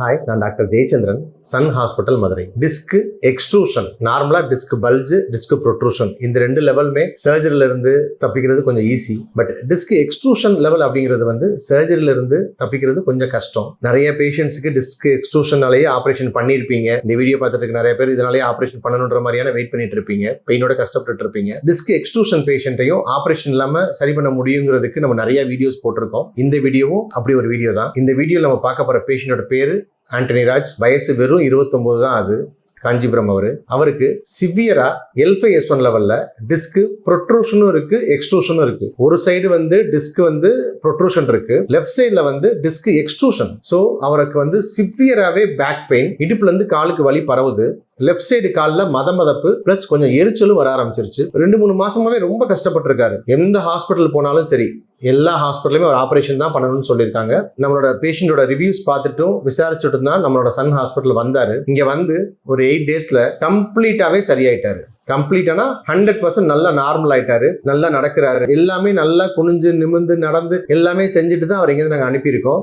Hi நான் doctor Jayachandran Sun hospital Madurai. Disc extrusion நார்மலா disc bulge disc protrusion இந்த ரெண்டு லெவலுமே சர்ஜரியில இருந்து தப்பிக்கிறது கொஞ்சம் easy but disc extrusion level அப்படிங்கிறது வந்து சர்ஜரியில இருந்து தப்பிக்கிறது கொஞ்சம் கஷ்டம். நிறைய பேஷண்ட்ஸுக்கு டிஸ்க் எக்ஸ்ட்ரூஷனாலேயே ஆப்ரேஷன் பண்ணியிருப்பீங்க. இந்த வீடியோ பார்த்துட்டு நிறைய பேர் இதனாலேயே ஆப்ரேஷன் பண்ணணுன்ற மாதிரியான வெயிட் பண்ணிட்டு இருப்பீங்க. பெயினோட கஷ்டப்பட்டு இருப்பீங்க. டிஸ்க் எக்ஸ்ட்ரூஷன் பேஷண்ட்டையும் ஆப்ரேஷன் இல்லாம சரி பண்ண முடியுங்கிறதுக்கு நம்ம நிறைய வீடியோஸ் போட்டிருக்கோம். இந்த வீடியோவும் அப்படி ஒரு வீடியோ தான். இந்த வீடியோ நம்ம பார்க்க போற பேஷண்டோட பேரு ஆண்டனி ராஜ் வயசு வெறும் 29 தான் அது. காஞ்சிபுரம் அவர். அவருக்கு சிவியரா எல்ஃபை எஸ் ஒன் லெவலில் டிஸ்க்கு ப்ரொட்ரூஷனும் இருக்கு எக்ஸ்ட்ரூஷனும் இருக்கு. ஒரு சைடு வந்து டிஸ்க் வந்து ப்ரொட்ரூஷன் இருக்கு. லெஃப்ட் சைடில் வந்து டிஸ்க் எக்ஸ்ட்ரூஷன் ஸோ அவருக்கு வந்து சிவியராகவே பேக் பெயின் இடுப்புலேருந்து காலுக்கு வலி பரவுது. லெஃப்ட் சைடு காலில் மத மதப்பு ப்ளஸ் கொஞ்சம் எரிச்சலும் வர ஆரம்பிச்சிருச்சு. ரெண்டு மூணு மாசமாவே ரொம்ப கஷ்டப்பட்டிருக்காரு. எந்த ஹாஸ்பிட்டல் போனாலும் சரி. எல்லா ஹாஸ்பிட்டலுமே ஒரு ஆப்ரேஷன் தான் பண்ணணும்னு சொல்லியிருக்காங்க. நம்மளோட பேஷண்டோட ரிவ்யூஸ் பார்த்துட்டும் விசாரிச்சுட்டு தான் நம்மளோட சன் ஹாஸ்பிட்டல் வந்தார். இங்கே வந்து ஒரு எயிட் டேஸில் கம்ப்ளீட்டாகவே சரியாயிட்டார். கம்ப்ளீட்டானா ஹண்ட்ரட் பர்சன்ட் நல்லா நார்மல் ஆயிட்டாரு. நல்லா நடக்கிறாரு. எல்லாமே நல்லா குனிஞ்சு நிமிந்து நடந்து எல்லாமே செஞ்சுட்டு தான் அவர் இங்கேருந்து நாங்கள் அனுப்பியிருக்கோம்.